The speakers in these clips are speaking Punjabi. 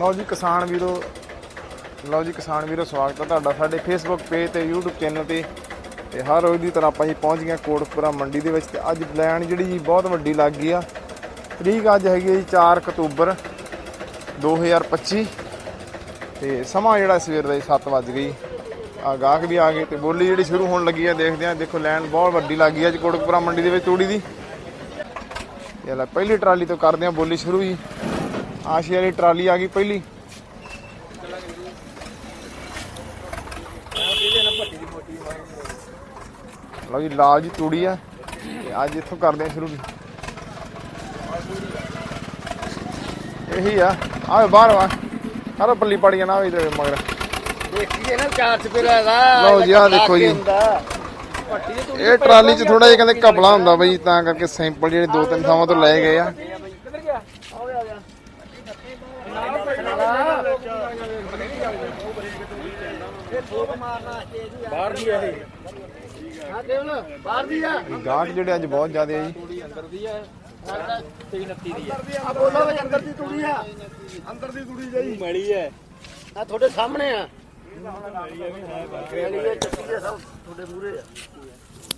ਲਓ ਜੀ ਕਿਸਾਨ ਵੀਰੋ, ਲਓ ਜੀ ਕਿਸਾਨ ਵੀਰੋ, ਸਵਾਗਤ ਹੈ ਤੁਹਾਡਾ ਸਾਡੇ ਫੇਸਬੁੱਕ ਪੇਜ ਤੇ YouTube ਚੈਨਲ ਤੇ। ਤੇ ਹਰ ਰੋਜ਼ ਦੀ ਤਰ੍ਹਾਂ ਆਪਾਂ ਜੀ ਪਹੁੰਚ ਗਏ ਹਾਂ ਕੋਟਪੁਰਾ ਮੰਡੀ ਦੇ ਵਿੱਚ ਤੇ ਅੱਜ ਪਲਾਨ ਜਿਹੜੀ ਜੀ ਬਹੁਤ ਵੱਡੀ ਲੱਗ ਗਈ ਆ। ਤਰੀਕ ਅੱਜ ਹੈਗੀ ਹੈ ਜੀ 4 ਅਕਤੂਬਰ 2025 ਤੇ ਸਮਾਂ ਜਿਹੜਾ ਸਵੇਰ ਦਾ ਜੀ 7 ਵਜ ਗਈ ਆ ਗਾਹਕ ਵੀ ਆ ਗਏ ਤੇ ਬੋਲੀ ਜਿਹੜੀ ਸ਼ੁਰੂ ਹੋਣ ਲੱਗੀ ਆ, ਦੇਖਦੇ ਆ ਦੇਖੋ ਲੈਣ ਬਹੁਤ ਵੱਡੀ ਲੱਗ ਗਈ ਅੱਜ ਕੋਟਕਪੁਰਾ ਮੰਡੀ ਦੇ ਵਿੱਚ ਤੂੜੀ ਦੀ। ਇਹ ਲੈ, ਪਹਿਲੀ ਟਰਾਲੀ ਤੋਂ ਕਰਦੇ ਆ ਬੋਲੀ ਸ਼ੁਰੂ ਜੀ। ਆਸ਼ੀ ਵਾਲੀ ਟਰਾਲੀ ਆ ਗਈ ਪਹਿਲੀ। ਲਓ ਜੀ ਲਾਲ ਜੀ ਤੂੜੀ ਆ। ਤੇ ਅੱਜ ਇੱਥੋਂ ਕਰਦੇ ਆ ਸ਼ੁਰੂ ਵੀ। ਇਹੀ ਆ। ਆਵੇ ਬਾਹਰ ਵਾ। ਸਾਰਾ ਪੱਲੀ ਪੜ ਨਾ ਵੀ ਤੇ ਮਗਰ। ਦੇਖੀਏ ਨਾ ਚਾਰ ਚਪੇਰਾ ਦਾ। ਲਓ ਜੀ, ਆਹ ਦੇਖੋ ਜੀ। ਇਹ ਟਰਾਲੀ 'ਚ ਥੋੜਾ ਜਿਹਾ ਕਹਿੰਦੇ ਘਪਲਾ ਹੁੰਦਾ ਬਈ ਤਾਂ ਕਰਕੇ ਸੈਂਪਲ ਜਿਹੜੇ ਦੋ ਤਿੰਨ ਥਾਵਾਂ ਤੋਂ ਲਏ ਗਏ ਆ। ਬਾਹਰ ਦੀ ਆ ਇਹ ਹਾਂ ਕੇਵਲ ਬਾਹਰ ਦੀ ਆ ਗਾਹਕ ਜਿਹੜੇ ਅੱਜ ਬਹੁਤ ਜ਼ਿਆਦੇ ਆ ਜੀ। ਅੰਦਰ ਦੀ ਆ 329 ਦੀ ਆ ਆ ਬੋਲੋ ਵੀ ਅੰਦਰ ਦੀ ਤੂੜੀ ਆ ਅੰਦਰ ਦੀ ਤੂੜੀ ਜਈ ਮੈਲੀ ਹੈ ਆ ਤੁਹਾਡੇ ਸਾਹਮਣੇ ਆ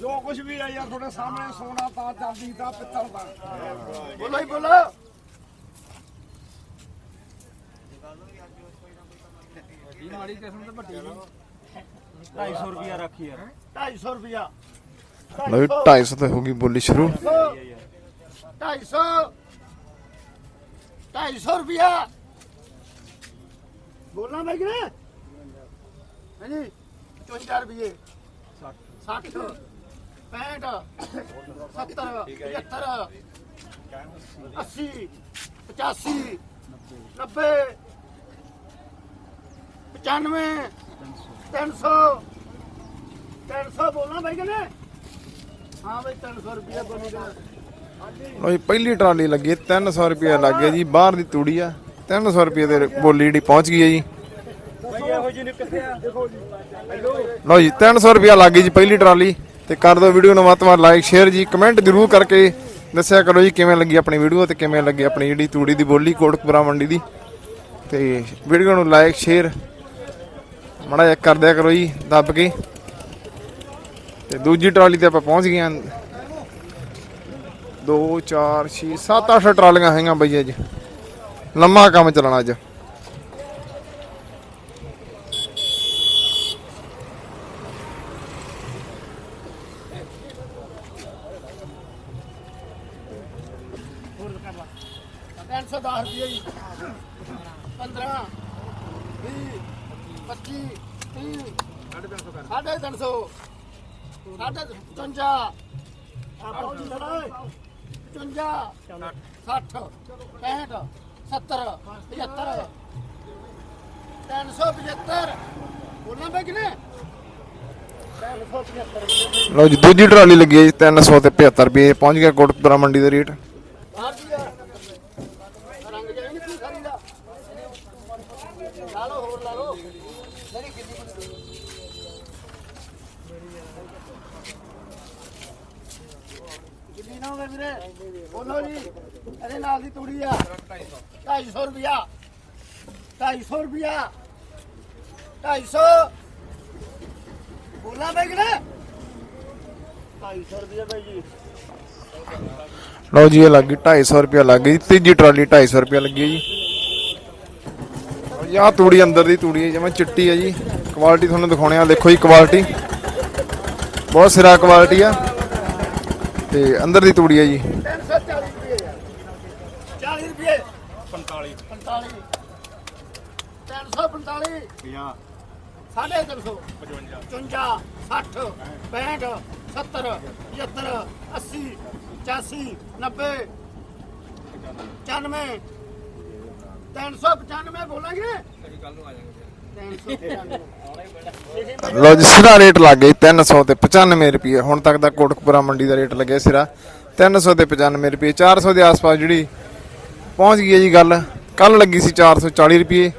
ਜੋ ਕੁਝ ਵੀ ਆ ਯਾਰ, ਤੁਹਾਡੇ ਸਾਹਮਣੇ ਸੋਨਾ ਤਾਂ ਚਾਂਦੀ ਦਾ ਪਿੱਤਲ ਦਾ ਬੋਲੋ ਹੀ ਬੋਲੋ। ਮਾੜੀ ਕਿਸਮ ਤੇ ਭੱਟੀ 250 ਰੁਪਿਆ ਰੱਖੀ ਯਾਰ 250 ਰੁਪਿਆ ਲਓ ਜੀ 250 ਤੇ ਹੋ ਗਈ ਬੋਲੀ ਸ਼ੁਰੂ 250 250 ਰੁਪਿਆ ਬੋਲਣਾ ਮੈਂ ਕਿ ਨਾ ਹਾਂਜੀ 54 ਰੁਪਏ 60 60 65 70 75 80 85 90 95 300 300 ਬੋਲਣਾ ਨਾ ਹਾਂ ਭਾਈ 300 ਰੁਪਏ ਬਣੇਗਾ ਲਓ ਜੀ ਪਹਿਲੀ ਟਰਾਲੀ ਲੱਗੀ 300 ਰੁਪਏ ਲੱਗ ਜੀ ਬਾਹਰ ਦੀ ਤੂੜੀ ਆ। 300 ਰੁਪਏ ਦੇ ਬੋਲੀ ਜਿਹੜੀ ਪਹੁੰਚ ਗਈ ਹੈ ਜੀ। ਲਓ ਜੀ 300 ਰੁਪਏ ਲੱਗ ਗਈ ਜੀ ਪਹਿਲੀ ਟਰਾਲੀ। ਤੇ ਕਰ ਦਿਓ ਵੀਡੀਓ ਨੂੰ ਵੱਧ ਲਾਈਕ ਸ਼ੇਅਰ ਜੀ ਕਮੈਂਟ ਜ਼ਰੂਰ ਕਰਕੇ ਦੱਸਿਆ ਕਰੋ ਜੀ ਕਿਵੇਂ ਲੱਗੀ ਆਪਣੀ ਵੀਡੀਓ ਤੇ ਕਿਵੇਂ ਲੱਗੀ ਆਪਣੀ ਜਿਹੜੀ ਤੂੜੀ ਦੀ ਬੋਲੀ ਕੋਟਕਪੁਰਾ ਮੰਡੀ ਦੀ। ਤੇ ਵੀਡੀਓ ਨੂੰ ਲਾਈਕ ਸ਼ੇਅਰ ਮੜਾ ਜਿਹਾ ਕਰ ਦਿਆ ਕਰੋ ਜੀ, ਦੱਬ ਕੇ। ਤੇ ਦੂਜੀ ਟਰਾਲੀ ਤੇ ਆਪਾਂ ਪਹੁੰਚ ਗਏ ਹਾਂ 2 4 6 7 8 ਟਰਾਲੀਆਂ ਹੈਗੀਆਂ ਬਈ ਅੱਜ। ਲੰਮਾ ਕੰਮ ਚੱਲਣਾ ਅੱਜ। ਤਿੰਨ ਸੌ ਦਸ ਰੁਪਏ ਜੀ। 15 20 25 30 ਸਾਢੇ ਤਿੰਨ ਸੌ ਸਾਢੇ 55 ਆਪੋ ਜੀ ਲੜਾ 55 60 65 70 75 375 ਬੋਲਣਾ ਬੈ ਕਿ ਨੇ 375 ਲਓ ਜੀ ਦੂਜੀ ਟਰਾਲੀ ਲੱਗੀ ਹੈ ਜੀ 300 ਤੇ 75 ਰੁਪਏ ਪਹੁੰਚ ਗਿਆ ਕੋਟਕਪੁਰਾ ਮੰਡੀ ਦਾ ਰੇਟ ਬਾਹਰ ਦੀ ਆ ਰੰਗ ਜਾਈ ਨਹੀਂ ਕੋਈ ਸਾਰੀ ਦਾ ਲਾ ਲਓ ਹੋਰ ਲਾ ਲਓ ਨਹੀਂ ਕਿੰਨੀ ਕਿੰਨੀ ਨਾ ਹੋਵੇ ਵੀਰੇ? ਬੋਲੋ ਜੀ। ਇਹਦੇ ਨਾਲ ਦੀ ਤੂੜੀ ਆ। 250 ਰੁਪਿਆ 250 ਰੁਪਿਆ 250 ਬੋਲਾਂ ਬੈ ਕਿਨੇ 250 ਰੁਪਿਆ ਬਾਈ ਜੀ। ਲਓ ਜੀ, ਇਹ ਲੱਗ ਗਈ 250 ਰੁਪਏ ਲੱਗ ਗਈ। ਤੀਜੀ ਟਰਾਲੀ 250 ਰੁਪਏ ਲੱਗੀ ਜੀ। ਜੀ, ਆਹ ਤੂੜੀ ਅੰਦਰ ਦੀ ਤੂੜੀ ਹੈ, ਜਿਵੇਂ ਚਿੱਟੀ ਹੈ ਜੀ। ਕੁਆਲਿਟੀ ਤੁਹਾਨੂੰ ਦਿਖਾਉਣੇ ਆ। ਦੇਖੋ ਜੀ ਕੁਆਲਿਟੀ ਬਹੁਤ ਸਿਰਾ ਕੁਆਲਿਟੀ ਆ। ਤੇ ਅੰਦਰ ਦੀ ਤੂੜੀ ਹੈ ਜੀ। 340 ਰੁਪਏ। 40 ਰੁਪਏ 45 45 345 50 ਸਾਢੇ 300 55 55 60 65 70 80 85 90 95 395 ਬੋਲਾਂਗੇ? ਕੱਲ ਨੂੰ ਆ ਜਾਵਾਂਗੇ। ਲਓ ਜੀ ਸਿਰਾ ਰੇਟ ਲੱਗ ਗਈ 300 ਤੇ 95 ਰੁਪਏ ਹੁਣ ਤੱਕ ਦਾ ਕੋਟਕਪੁਰਾ ਮੰਡੀ ਦਾ ਰੇਟ ਲੱਗਿਆ ਸਿਰਾ। 300 ਤੇ 95 ਰੁਪਏ 400 ਦੇ ਆਸ-ਪਾਸ ਜਿਹੜੀ ਪਹੁੰਚ ਗਈ ਹੈ ਜੀ ਗੱਲ। ਕੱਲ ਲੱਗੀ ਸੀ 440 ਰੁਪਏ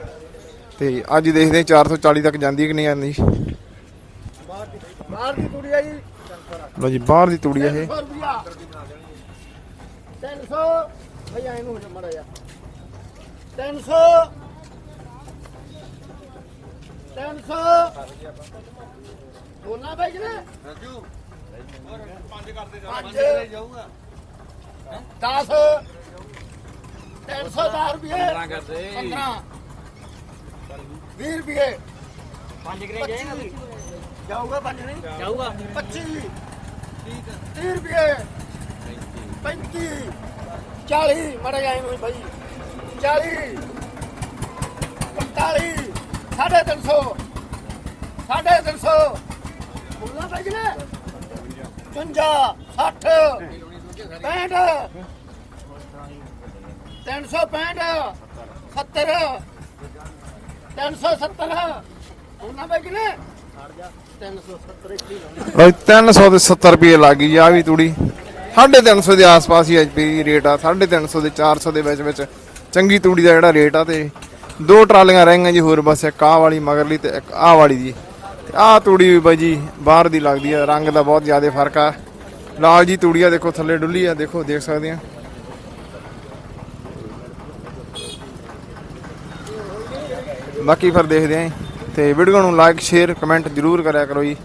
ਤੇ ਅੱਜ ਦੇਖਦੇ ਹਾਂ 440 ਤੱਕ ਜਾਂਦੀ ਕਿ ਨਹੀਂ ਜਾਂਦੀ। ਬਾਹਰ ਦੀ ਆ ਜੀ। ਲਓ ਜੀ ਬਾਹਰ ਦੀ ਤੂੜੀ ਹੈ ਇਹ। 300 ਰੁਪਿਆ 300 ਭਈ ਹੋ ਜਾ ਮੜਾ ਜਾ 300 ਬੋਲਣਾ ਬਈ ਕਿਨੇ ਰਾਜੂ ਪੰਜ ਕਰਦੇ ਪੰਜ ਜਾਊਗਾ 10 310 ਰੁਪਏ 15 ਕਰਦੇ 15 20 ਰੁਪਏ 5 ਕਰੇ ਜਾਏਗਾ ਜਾਊਗਾ 5 ਨਹੀਂ ਜਾਊਗਾ 25 30 ਰੁਪਏ 35 40 ਮੜਾ ਜਾਏ ਨੂੰ ਭਾਈ 40 45 ਸਾਢੇ ਤਿੰਨ ਸੌ। ਸਾਢੇ ਤਿੰਨ ਸੌ ਬੋਲਣਾ ਭਾਈ ਕਿਨੇ 55 60 65 365 70 370 ਉਹਨਾਂ ਬਈ 370 ਦੇ 70 ਰੁਪਏ ਲੱਗ ਗਈ ਆ ਵੀ ਤੂੜੀ। 350 ਦੇ ਆਸ-ਪਾਸ ਹੀ ਐਚਪੀ ਰੇਟ ਆ 350 ਦੇ 400 ਦੇ ਵਿੱਚ ਵਿੱਚ ਚੰਗੀ ਤੂੜੀ ਦਾ ਜਿਹੜਾ ਰੇਟ ਆ ਤੇ ਦੋ ਟਰਾਲੀਆਂ ਰਹਿ ਗਈਆਂ ਜੀ, ਹੋਰ ਬਸ ਇੱਕ ਆਹ ਵਾਲੀ ਮਗਰਲੀ ਤੇ ਇੱਕ ਆਹ ਵਾਲੀ ਜੀ। ਆਹ ਤੂੜੀ ਵੀ ਬਾਈ ਜੀ, ਬਾਹਰ ਦੀ ਲੱਗਦੀ ਆ, ਰੰਗ ਦਾ ਬਹੁਤ ਜ਼ਿਆਦਾ ਫ਼ਰਕ ਆ। ਲਾਲ ਜੀ ਤੂੜੀ ਆ, ਦੇਖੋ, ਥੱਲੇ ਡੁੱਲੀ ਆ, ਦੇਖੋ, ਦੇਖ ਸਕਦੇ ਆ। ਬਾਕੀ ਫਿਰ ਦੇਖਦੇ ਆਂ ਤੇ ਵੀਡੀਓ ਨੂੰ ਲਾਈਕ ਸ਼ੇਅਰ ਕਮੈਂਟ ਜਰੂਰ ਕਰਿਆ ਕਰੋ ਜੀ।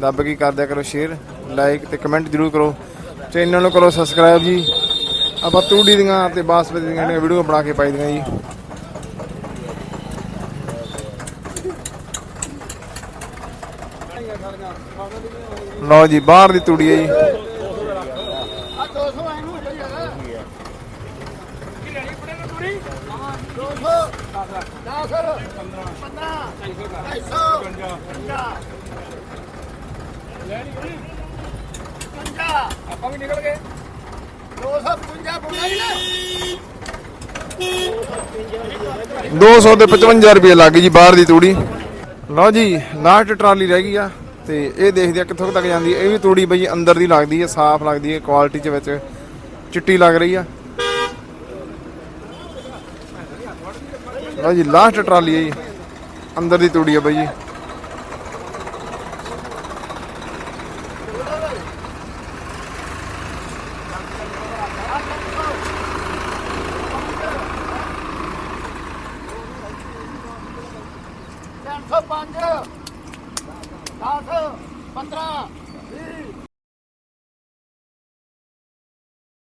ਦੱਬ ਕੇ ਕਰ ਦਿਆ ਕਰੋ ਸ਼ੇਅਰ ਲਾਈਕ ਤੇ ਕਮੈਂਟ ਜਰੂਰ ਕਰੋ। ਚੈਨਲ ਨੂੰ ਕਰੋ ਸਬਸਕ੍ਰਾਈਬ ਜੀ। ਆਪਾਂ ਤੂੜੀ ਦੀਆਂ ਤੇ ਬਾਸਮਤੀ ਦੀਆਂ ਜਿਹੜੀਆਂ ਵੀਡੀਓ ਬਣਾ ਕੇ ਪਾਈ ਦੀਆਂ ਜੀ। ਲਓ ਜੀ, ਬਾਹਰ ਦੀ ਤੂੜੀ ਹੈ ਜੀ। ਆ 200 ਆਏ ਨੂੰ ਬਈ ਯਾਰ ਕੀ ਲੈਣੀ ਪੜੇ ਨਾ ਪੂਰੀ 200 10 15 250 ਲੈਣੀ 50 ਆਪਾਂ ਵੀ ਨਿਕਲ ਗਏ 250 ਬੋਲਣਾ ਹੀ ਨਾ 200 ਤੇ 55 ਰੁਪਏ ਲੱਗ ਗਈ ਜੀ ਬਾਹਰ ਦੀ ਤੂੜੀ। ਲਓ ਜੀ, ਲਾਸਟ ਟਰਾਲੀ ਰਹਿ ਗਈ ਆ। ਤੇ ਇਹ ਦੇਖਦੇ ਆ ਕਿੱਥੋਂ ਕੁ ਤੱਕ ਜਾਂਦੀ ਹੈ। ਇਹ ਵੀ ਤੂੜੀ ਬਈ ਅੰਦਰ ਦੀ ਲੱਗਦੀ ਹੈ, ਸਾਫ਼ ਲੱਗਦੀ ਹੈ ਕੁਆਲਿਟੀ ਚ ਵਿੱਚ ਚਿੱਟੀ ਲੱਗ ਰਹੀ ਆ। ਲਓ ਜੀ ਲਾਸਟ ਟਰਾਲੀ ਹੈ ਜੀ। ਅੰਦਰ ਦੀ ਤੂੜੀ ਆ ਬਈ ਜੀ। ਪੰਜ ਦਸ ਪੰਦਰਾਂ